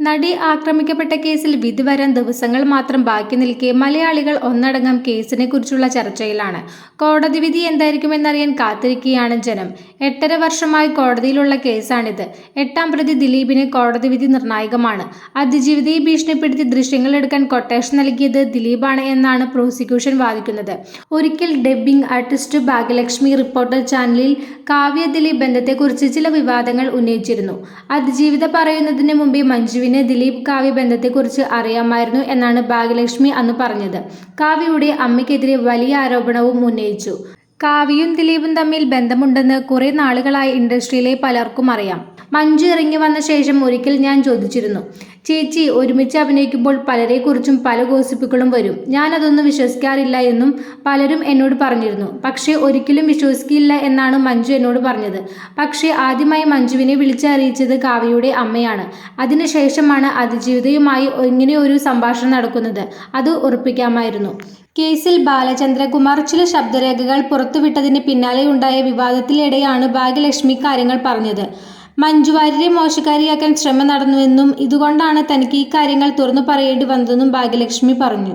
നടി ആക്രമിക്കപ്പെട്ട കേസിൽ വിധി വരാൻ ദിവസങ്ങൾ മാത്രം ബാക്കി നിൽക്കെ മലയാളികൾ ഒന്നടങ്കം കേസിനെ കുറിച്ചുള്ള ചർച്ചയിലാണ്. കോടതി വിധി എന്തായിരിക്കുമെന്നറിയാൻ കാത്തിരിക്കുകയാണ് ജനം. എട്ടര വർഷമായി കോടതിയിലുള്ള കേസാണിത്. എട്ടാം പ്രതി ദിലീപിന് കോടതി വിധി നിർണായകമാണ്. അതിജീവിതയെ ഭീഷണിപ്പെടുത്തി ദൃശ്യങ്ങൾ എടുക്കാൻ കൊട്ടേഷൻ നൽകിയത് ദിലീപാണ് എന്നാണ് പ്രോസിക്യൂഷൻ വാദിക്കുന്നത്. ഒരിക്കൽ ഡബ്ബിംഗ് ആർട്ടിസ്റ്റ് ഭാഗ്യലക്ഷ്മി റിപ്പോർട്ടർ ചാനലിൽ കാവ്യ ദിലീപ് ബന്ധത്തെക്കുറിച്ച് ചില വിവാദങ്ങൾ ഉന്നയിച്ചിരുന്നു. അതിജീവിത പറയുന്നതിന് മുമ്പേ മഞ്ജുവിന് ദിലീപ് കാവ്യ ബന്ധത്തെക്കുറിച്ച് അറിയാമായിരുന്നു എന്നാണ് ഭാഗ്യലക്ഷ്മി അന്ന് പറഞ്ഞത്. കാവ്യയുടെ അമ്മയ്ക്കെതിരെ വലിയ ആരോപണവും ഉന്നയിച്ചു. കാവ്യയും ദിലീപും തമ്മിൽ ബന്ധമുണ്ടെന്ന് കുറേ നാളുകളായി ഇൻഡസ്ട്രിയിലെ പലർക്കും അറിയാം. മഞ്ജു ഇറങ്ങി വന്ന ശേഷം ഒരിക്കൽ ഞാൻ ചോദിച്ചിരുന്നു ചേച്ചി ഒരുമിച്ച് അഭിനയിക്കുമ്പോൾ പലരെക്കുറിച്ചും പല ഗോസിപ്പുകളും വരും. ഞാൻ അതൊന്നും വിശ്വസിക്കാറില്ല എന്നും പലരും എന്നോട് പറഞ്ഞിരുന്നു. പക്ഷേ ഒരിക്കലും വിശ്വസിക്കില്ല എന്നാണ് മഞ്ജു എന്നോട് പറഞ്ഞത്. പക്ഷേ ആദ്യമായി മഞ്ജുവിനെ വിളിച്ചറിയിച്ചത് കാവ്യയുടെ അമ്മയാണ്. അതിനുശേഷമാണ് അതിജീവിതയുമായി ഇങ്ങനെ ഒരു സംഭാഷണം നടക്കുന്നത്. അത് ഉറപ്പിക്കാമായിരുന്നു. കേസിൽ ബാലചന്ദ്രകുമാർ ചില ശബ്ദരേഖകൾ പുറത്തുവിട്ടതിന് പിന്നാലെയുണ്ടായ വിവാദത്തിനിടെയാണ് ഭാഗ്യലക്ഷ്മി കാര്യങ്ങൾ പറഞ്ഞത്. മഞ്ജു വാര്യരെ മോശക്കാരിയാക്കാൻ ശ്രമം നടന്നുവെന്നും ഇതുകൊണ്ടാണ് തനിക്ക് ഈ കാര്യങ്ങൾ തുറന്നു പറയേണ്ടി വന്നതെന്നും ഭാഗ്യലക്ഷ്മി പറഞ്ഞു